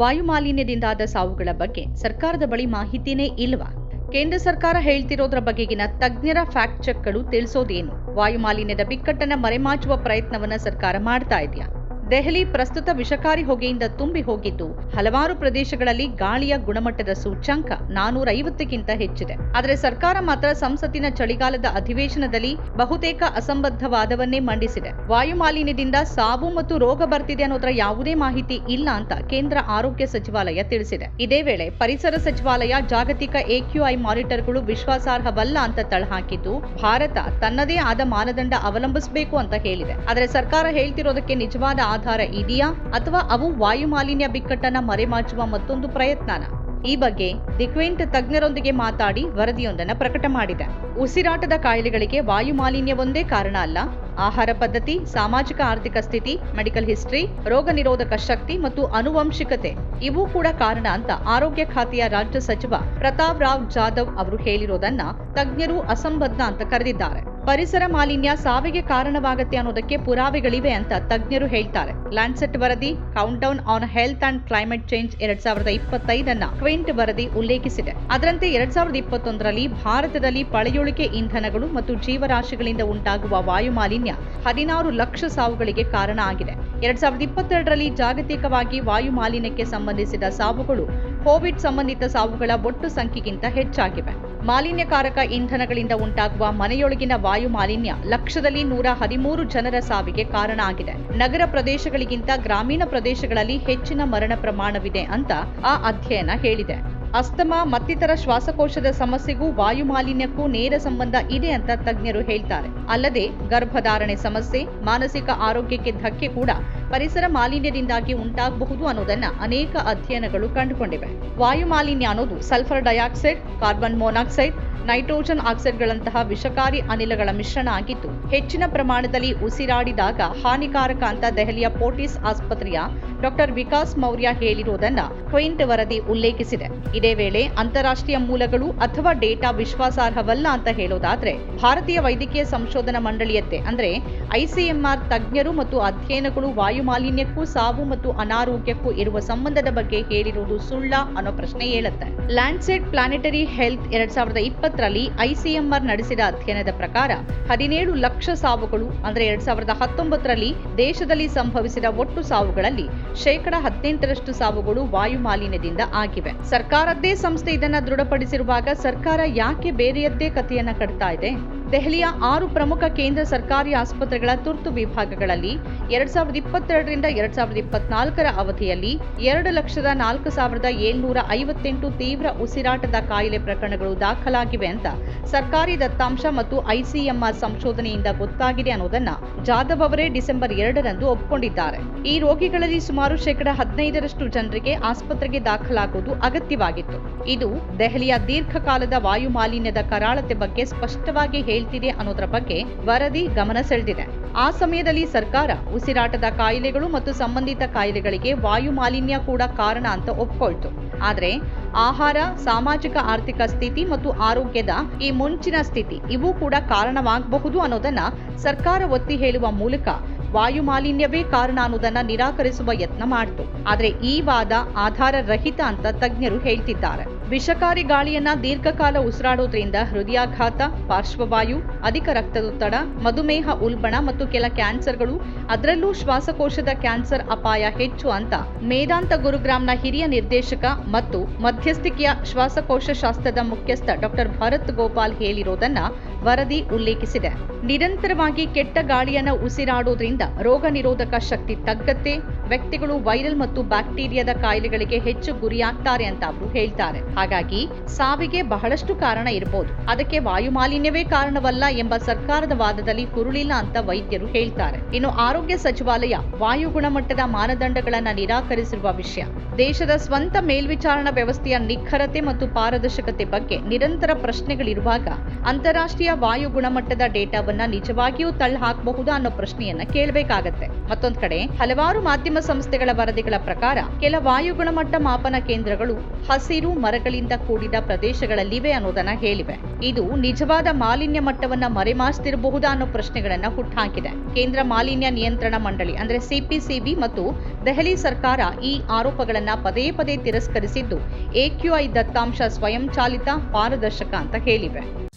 ವಾಯು ಮಾಲಿನ್ಯದಿಂದಾದ ಸಾವುಗಳ ಬಗ್ಗೆ ಸರ್ಕಾರದ ಬಳಿ ಮಾಹಿತಿನೇ ಇಲ್ವಾ? ಕೇಂದ್ರ ಸರ್ಕಾರ ಹೇಳ್ತಿರೋದ್ರ ಬಗೆಗಿನ ತಜ್ಞರ ಫ್ಯಾಕ್ಟ್ ಚೆಕ್ಗಳು ತಿಳಿಸೋದೇನು? ವಾಯು ಮಾಲಿನ್ಯದ ಬಿಕ್ಕಟ್ಟನ್ನ ಮರೆಮಾಚುವ ಪ್ರಯತ್ನವನ್ನ ಸರ್ಕಾರ ಮಾಡ್ತಾ ಇದೆಯಾ? ದೆಹಲಿ ಪ್ರಸ್ತುತ ವಿಷಕಾರಿ ಹೊಗೆಯಿಂದ ತುಂಬಿ ಹೋಗಿದ್ದು. ಹಲವಾರು ಪ್ರದೇಶಗಳಲ್ಲಿ ಗಾಳಿಯ ಗುಣಮಟ್ಟದ ಸೂಚ್ಯಂಕ ನಾನೂರ ಐವತ್ತಕ್ಕಿಂತ ಹೆಚ್ಚಿದೆ. ಆದರೆ ಸರ್ಕಾರ ಮಾತ್ರ ಸಂಸತ್ತಿನ ಚಳಿಗಾಲದ ಅಧಿವೇಶನದಲ್ಲಿ ಬಹುತೇಕ ಅಸಂಬದ್ಧವಾದವನ್ನೇ ಮಂಡಿಸಿದೆ. ವಾಯು ಮಾಲಿನ್ಯದಿಂದ ಸಾವು ಮತ್ತು ರೋಗ ಬರ್ತಿದೆ ಅನ್ನೋದರ ಯಾವುದೇ ಮಾಹಿತಿ ಇಲ್ಲ ಅಂತ ಕೇಂದ್ರ ಆರೋಗ್ಯ ಸಚಿವಾಲಯ ತಿಳಿಸಿದೆ. ಇದೇ ವೇಳೆ ಪರಿಸರ ಸಚಿವಾಲಯ ಜಾಗತಿಕ ಎಕ್ಯುಐ ಮಾನಿಟರ್ಗಳು ವಿಶ್ವಾಸಾರ್ಹವಲ್ಲ ಅಂತ ತಳಹಾಕಿದ್ದು, ಭಾರತ ತನ್ನದೇ ಆದ ಮಾನದಂಡ ಅವಲಂಬಿಸಬೇಕು ಅಂತ ಹೇಳಿದೆ. ಆದರೆ ಸರ್ಕಾರ ಹೇಳ್ತಿರೋದಕ್ಕೆ ನಿಜವಾದ ಆಧಾರ ಇದೆಯಾ ಅಥವಾ ಅವು ವಾಯುಮಾಲಿನ್ಯ ಬಿಕ್ಕಟ್ಟನ್ನ ಮರೆಮಾಚುವ ಮತ್ತೊಂದು ಪ್ರಯತ್ನನ? ಈ ಬಗ್ಗೆ ದಿಕ್ವೆಂಟ್ ತಜ್ಞರೊಂದಿಗೆ ಮಾತಾಡಿ ವರದಿಯೊಂದನ್ನು ಪ್ರಕಟ ಮಾಡಿದೆ. ಉಸಿರಾಟದ ಕಾಯಿಲೆಗಳಿಗೆ ವಾಯು ಮಾಲಿನ್ಯ ಒಂದೇ ಕಾರಣ ಅಲ್ಲ. ಆಹಾರ ಪದ್ಧತಿ, ಸಾಮಾಜಿಕ ಆರ್ಥಿಕ ಸ್ಥಿತಿ, ಮೆಡಿಕಲ್ ಹಿಸ್ಟ್ರಿ, ರೋಗ ನಿರೋಧಕ ಶಕ್ತಿ ಮತ್ತು ಅನುವಂಶಿಕತೆ ಇವು ಕೂಡ ಕಾರಣ ಅಂತ ಆರೋಗ್ಯ ಖಾತೆಯ ರಾಜ್ಯ ಸಚಿವ ಪ್ರತಾಪ್ ರಾವ್ ಜಾಧವ್ ಅವರು ಹೇಳಿರೋದನ್ನ ತಜ್ಞರು ಅಸಂಬದ್ಧ ಅಂತ ಕರೆದಿದ್ದಾರೆ. ಪರಿಸರ ಮಾಲಿನ್ಯ ಸಾವಿಗೆ ಕಾರಣವಾಗತ್ತೆ ಅನ್ನೋದಕ್ಕೆ ಪುರಾವೆಗಳಿವೆ ಅಂತ ತಜ್ಞರು ಹೇಳ್ತಾರೆ. ಲ್ಯಾಂಡ್ಸೆಟ್ ವರದಿ countdown on health and climate change ಎರಡ್ ಸಾವಿರದ ಇಪ್ಪತ್ತೈದನ್ನ ಕ್ವಿಂಟ್ ವರದಿ ಉಲ್ಲೇಖಿಸಿದೆ. ಅದರಂತೆ ಎರಡ್ ಸಾವಿರದ ಇಪ್ಪತ್ತೊಂದರಲ್ಲಿ ಭಾರತದಲ್ಲಿ ಪಳೆಯುಳಿಕೆ ಇಂಧನಗಳು ಮತ್ತು ಜೀವರಾಶಿಗಳಿಂದ ಉಂಟಾಗುವ ವಾಯು ಮಾಲಿನ್ಯ ಹದಿನಾರು ಲಕ್ಷ ಸಾವುಗಳಿಗೆ ಕಾರಣ ಆಗಿದೆ. ಎರಡ್ ಸಾವಿರದ ಇಪ್ಪತ್ತೆರಡರಲ್ಲಿ ಜಾಗತಿಕವಾಗಿ ವಾಯು ಮಾಲಿನ್ಯಕ್ಕೆ ಸಂಬಂಧಿಸಿದ ಸಾವುಗಳು ಕೋವಿಡ್ ಸಂಬಂಧಿತ ಸಾವುಗಳ ಒಟ್ಟು ಸಂಖ್ಯೆಗಿಂತ ಹೆಚ್ಚಾಗಿವೆ. ಮಾಲಿನ್ಯಕಾರಕ ಇಂಧನಗಳಿಂದ ಉಂಟಾಗುವ ಮನೆಯೊಳಗಿನ ವಾಯು ಮಾಲಿನ್ಯ ಲಕ್ಷದಲ್ಲಿ ನೂರ ಹದಿಮೂರು ಜನರ ಸಾವಿಗೆ ಕಾರಣ ಆಗಿದೆ. ನಗರ ಪ್ರದೇಶಗಳಿಗಿಂತ ಗ್ರಾಮೀಣ ಪ್ರದೇಶಗಳಲ್ಲಿ ಹೆಚ್ಚಿನ ಮರಣ ಪ್ರಮಾಣವಿದೆ ಅಂತ ಆ ಅಧ್ಯಯನ ಹೇಳಿದೆ. ಅಸ್ತಮಾ ಮತ್ತಿತರ ಶ್ವಾಸಕೋಶದ ಸಮಸ್ಯೆಗೂ ವಾಯು ಮಾಲಿನ್ಯಕ್ಕೂ ನೇರ ಸಂಬಂಧ ಇದೆ ಅಂತ ತಜ್ಞರು ಹೇಳ್ತಾರೆ. ಅಲ್ಲದೆ ಗರ್ಭಧಾರಣೆ ಸಮಸ್ಯೆ, ಮಾನಸಿಕ ಆರೋಗ್ಯಕ್ಕೆ ಧಕ್ಕೆ ಕೂಡ ಪರಿಸರ ಮಾಲಿನ್ಯದಿಂದಾಗಿ ಉಂಟಾಗಬಹುದು ಅನ್ನೋದನ್ನ ಅನೇಕ ಅಧ್ಯಯನಗಳು ಕಂಡುಕೊಂಡಿವೆ. ವಾಯು ಮಾಲಿನ್ಯ ಅನ್ನೋದು sulphur dioxide, carbon monoxide, nitrogen ಆಕ್ಸೈಡ್ಗಳಂತಹ ವಿಷಕಾರಿ ಅನಿಲಗಳ ಮಿಶ್ರಣ ಆಗಿದ್ದು, ಹೆಚ್ಚಿನ ಪ್ರಮಾಣದಲ್ಲಿ ಉಸಿರಾಡಿದಾಗ ಹಾನಿಕಾರಕ ಅಂತ ದೆಹಲಿಯ ಪೋರ್ಟಿಸ್ ಆಸ್ಪತ್ರೆಯ ಡಾಕ್ಟರ್ ವಿಕಾಸ್ ಮೌರ್ಯ ಹೇಳಿರುವುದನ್ನ ಕ್ವಿಂಟ್ ವರದಿ ಉಲ್ಲೇಖಿಸಿದೆ. ಇದೇ ವೇಳೆ ಅಂತಾರಾಷ್ಟ್ರೀಯ ಮೂಲಗಳು ಅಥವಾ ಡೇಟಾ ವಿಶ್ವಾಸಾರ್ಹವಲ್ಲ ಅಂತ ಹೇಳೋದಾದ್ರೆ, ಭಾರತೀಯ ವೈದ್ಯಕೀಯ ಸಂಶೋಧನಾ ಮಂಡಳಿಯತ್ತೆ ಅಂದ್ರೆ ಐಸಿಎಂಆರ್ ತಜ್ಞರು ಮತ್ತು ಅಧ್ಯಯನಗಳು ವಾಯು ಮಾಲಿನ್ಯಕ್ಕೂ ಸಾವು ಮತ್ತು ಅನಾರೋಗ್ಯಕ್ಕೂ ಇರುವ ಸಂಬಂಧದ ಬಗ್ಗೆ ಹೇಳಿರುವುದು ಸುಳ್ಳ ಅನ್ನೋ ಪ್ರಶ್ನೆ ಹೇಳುತ್ತೆ ಲ್ಯಾಂಡ್ಸೆಟ್ ಪ್ಲಾನೆಟರಿ ಹೆಲ್ತ್ ಎರಡ್ ಸಾವಿರದ ಇಪ್ಪತ್ತರಲ್ಲಿ ಐಸಿಎಂಆರ್ ನಡೆಸಿದ ಅಧ್ಯಯನದ ಪ್ರಕಾರ ಹದಿನೇಳು ಲಕ್ಷ ಸಾವುಗಳು ಅಂದ್ರೆ ಎರಡ್ ಸಾವಿರದ ಹತ್ತೊಂಬತ್ತರಲ್ಲಿ ದೇಶದಲ್ಲಿ ಸಂಭವಿಸಿದ ಒಟ್ಟು ಸಾವುಗಳಲ್ಲಿ ಶೇಕಡ ಹದಿನೆಂಟರಷ್ಟು ಸಾವುಗಳು ವಾಯು ಮಾಲಿನ್ಯದಿಂದ ಆಗಿವೆ. ಸರ್ಕಾರದ್ದೇ ಸಂಸ್ಥೆ ಇದನ್ನ ದೃಢಪಡಿಸಿರುವಾಗ ಸರ್ಕಾರ ಯಾಕೆ ಬೇರೆಯದ್ದೇ ಕಥೆಯನ್ನ ಕಟ್ತಾ ಇದೆ? ದೆಹಲಿಯ ಆರು ಪ್ರಮುಖ ಕೇಂದ್ರ ಸರ್ಕಾರಿ ಆಸ್ಪತ್ರೆಗಳ ತುರ್ತು ವಿಭಾಗಗಳಲ್ಲಿ ಎರಡ್ ಸಾವಿರದ ಇಪ್ಪತ್ತೆರಡರಿಂದ ಎರಡ್ ಸಾವಿರದ ಇಪ್ಪತ್ನಾಲ್ಕರ ಅವಧಿಯಲ್ಲಿ ಎರಡು ಲಕ್ಷದ ನಾಲ್ಕು ಸಾವಿರದ ಏಳ್ನೂರ ಐವತ್ತೆಂಟು ತೀವ್ರ ಉಸಿರಾಟದ ಕಾಯಿಲೆ ಪ್ರಕರಣಗಳು ದಾಖಲಾಗಿವೆ ಅಂತ ಸರ್ಕಾರಿ ದತ್ತಾಂಶ ಮತ್ತು ಐಸಿಎಂಆರ್ ಸಂಶೋಧನೆಯಿಂದ ಗೊತ್ತಾಗಿದೆ ಅನ್ನೋದನ್ನ ಜಾಧವ್ ಅವರೇ ಡಿಸೆಂಬರ್ ಎರಡರಂದು ಒಪ್ಪಿಕೊಂಡಿದ್ದಾರೆ ಈ ರೋಗಿಗಳಲ್ಲಿ ಸುಮಾರು ಶೇಕಡ ಹದಿನೈದರಷ್ಟು ಜನರಿಗೆ ಆಸ್ಪತ್ರೆಗೆ ದಾಖಲಾಗುವುದು ಅಗತ್ಯವಾಗಿತ್ತು. ಇದು ದೆಹಲಿಯ ದೀರ್ಘಕಾಲದ ವಾಯು ಮಾಲಿನ್ಯದ ಕರಾಳತೆ ಬಗ್ಗೆ ಸ್ಪಷ್ಟವಾಗಿ ಹೇಳ್ತಿದೆ ಅನ್ನೋದರ ಬಗ್ಗೆ ವರದಿ ಗಮನ ಸೆಳೆದಿದೆ. ಆ ಸಮಯದಲ್ಲಿ ಸರ್ಕಾರ ಉಸಿರಾಟದ ಕಾಯಿಲೆಗಳು ಮತ್ತು ಸಂಬಂಧಿತ ಕಾಯಿಲೆಗಳಿಗೆ ವಾಯು ಮಾಲಿನ್ಯ ಕೂಡ ಕಾರಣ ಅಂತ ಒಪ್ಕೊಳ್ತು. ಆದ್ರೆ ಆಹಾರ, ಸಾಮಾಜಿಕ ಆರ್ಥಿಕ ಸ್ಥಿತಿ ಮತ್ತು ಆರೋಗ್ಯದ ಈ ಮುಂಚಿನ ಸ್ಥಿತಿ ಇವು ಕೂಡ ಕಾರಣವಾಗಬಹುದು ಅನ್ನೋದನ್ನ ಸರ್ಕಾರ ಒತ್ತಿ ಹೇಳುವ ಮೂಲಕ ವಾಯು ಮಾಲಿನ್ಯವೇ ಕಾರಣ ಅನ್ನೋದನ್ನ ನಿರಾಕರಿಸುವ ಯತ್ನ ಮಾಡಿತು. ಆದ್ರೆ ಈ ವಾದ ಆಧಾರ ರಹಿತ ಅಂತ ತಜ್ಞರು ಹೇಳ್ತಿದ್ದಾರೆ. ವಿಷಕಾರಿ ಗಾಳಿಯನ್ನ ದೀರ್ಘಕಾಲ ಉಸಿರಾಡೋದ್ರಿಂದ ಹೃದಯಾಘಾತ, ಪಾರ್ಶ್ವವಾಯು, ಅಧಿಕ ರಕ್ತದೊತ್ತಡ, ಮಧುಮೇಹ, ಉಲ್ಬಣ ಮತ್ತು ಕೆಲ ಕ್ಯಾನ್ಸರ್ಗಳು, ಅದರಲ್ಲೂ ಶ್ವಾಸಕೋಶದ ಕ್ಯಾನ್ಸರ್ ಅಪಾಯ ಹೆಚ್ಚು ಅಂತ ಮೇದಾಂತ ಗುರುಗ್ರಾಮ್ನ ಹಿರಿಯ ನಿರ್ದೇಶಕ ಮತ್ತು ಮಧ್ಯಸ್ಥಿಕೆಯ ಶ್ವಾಸಕೋಶ ಶಾಸ್ತ್ರದ ಮುಖ್ಯಸ್ಥ ಡಾಕ್ಟರ್ ಭರತ್ ಗೋಪಾಲ್ ಹೇಳಿರೋದನ್ನ ವರದಿ ಉಲ್ಲೇಖಿಸಿದೆ. ನಿರಂತರವಾಗಿ ಕೆಟ್ಟ ಗಾಳಿಯನ್ನ ಉಸಿರಾಡೋದ್ರಿಂದ ರೋಗ ನಿರೋಧಕ ಶಕ್ತಿ ತಗ್ಗತ್ತೆ, ವ್ಯಕ್ತಿಗಳು ವೈರಲ್ ಮತ್ತು ಬ್ಯಾಕ್ಟೀರಿಯಾದ ಕಾಯಿಲೆಗಳಿಗೆ ಹೆಚ್ಚು ಗುರಿಯಾಗ್ತಾರೆ ಅಂತ ಅವರು ಹೇಳ್ತಾರೆ. ಹಾಗಾಗಿ ಸಾವಿಗೆ ಬಹಳಷ್ಟು ಕಾರಣ ಇರಬಹುದು. ಅದಕ್ಕೆ ವಾಯುಮಾಲಿನ್ಯವೇ ಕಾರಣವಲ್ಲ ಎಂಬ ಸರ್ಕಾರದ ವಾದದಲ್ಲಿ ಹುರುಳಿಲ್ಲ ಅಂತ ವೈದ್ಯರು ಹೇಳ್ತಾರೆ. ಇನ್ನು ಆರೋಗ್ಯ ಸಚಿವಾಲಯ ವಾಯು ಗುಣಮಟ್ಟದ ಮಾನದಂಡಗಳನ್ನ ನಿರಾಕರಿಸಿರುವ ವಿಷಯ. ದೇಶದ ಸ್ವಂತ ಮೇಲ್ವಿಚಾರಣಾ ವ್ಯವಸ್ಥೆಯ ನಿಖರತೆ ಮತ್ತು ಪಾರದರ್ಶಕತೆ ಬಗ್ಗೆ ನಿರಂತರ ಪ್ರಶ್ನೆಗಳಿರುವಾಗ ಅಂತಾರಾಷ್ಟ್ರೀಯ ವಾಯು ಗುಣಮಟ್ಟದ ಡೇಟಾವನ್ನ ನಿಜವಾಗಿಯೂ ತಳ್ಳಹಾಕಬಹುದಾ ಅನ್ನೋ ಪ್ರಶ್ನೆಯನ್ನ ಕೇಳಬೇಕಾಗತ್ತೆ. ಮತ್ತೊಂದ್ ಕಡೆ ಹಲವಾರು ಮಾಧ್ಯಮ ಸಂಸ್ಥೆಗಳ ವರದಿಗಳ ಪ್ರಕಾರ ಕೆಲ ವಾಯು ಗುಣಮಟ್ಟ ಮಾಪನ ಕೇಂದ್ರಗಳು ಹಸಿರು ಮರಗಳ ಮನೆಗಳಿಂದ ಕೂಡಿದ ಪ್ರದೇಶಗಳಲ್ಲಿವೆ ಅನ್ನೋದನ್ನ ಹೇಳಿವೆ. ಇದು ನಿಜವಾದ ಮಾಲಿನ್ಯ ಮಟ್ಟವನ್ನ ಮರೆಮಾಚ್ತಿರಬಹುದಾ ಅನ್ನೋ ಪ್ರಶ್ನೆಗಳನ್ನ ಹುಟ್ಟುಹಾಕಿದೆ ಕೇಂದ್ರ ಮಾಲಿನ್ಯ ನಿಯಂತ್ರಣ ಮಂಡಳಿ ಅಂದ್ರೆ ಸಿಪಿಸಿಬಿ ಮತ್ತು ದೆಹಲಿ ಸರ್ಕಾರ ಈ ಆರೋಪಗಳನ್ನ ಪದೇ ಪದೇ ತಿರಸ್ಕರಿಸಿದ್ದು ಎಕ್ಯುಐ ದತ್ತಾಂಶ ಸ್ವಯಂಚಾಲಿತ ಪಾರದರ್ಶಕ ಅಂತ ಹೇಳಿವೆ.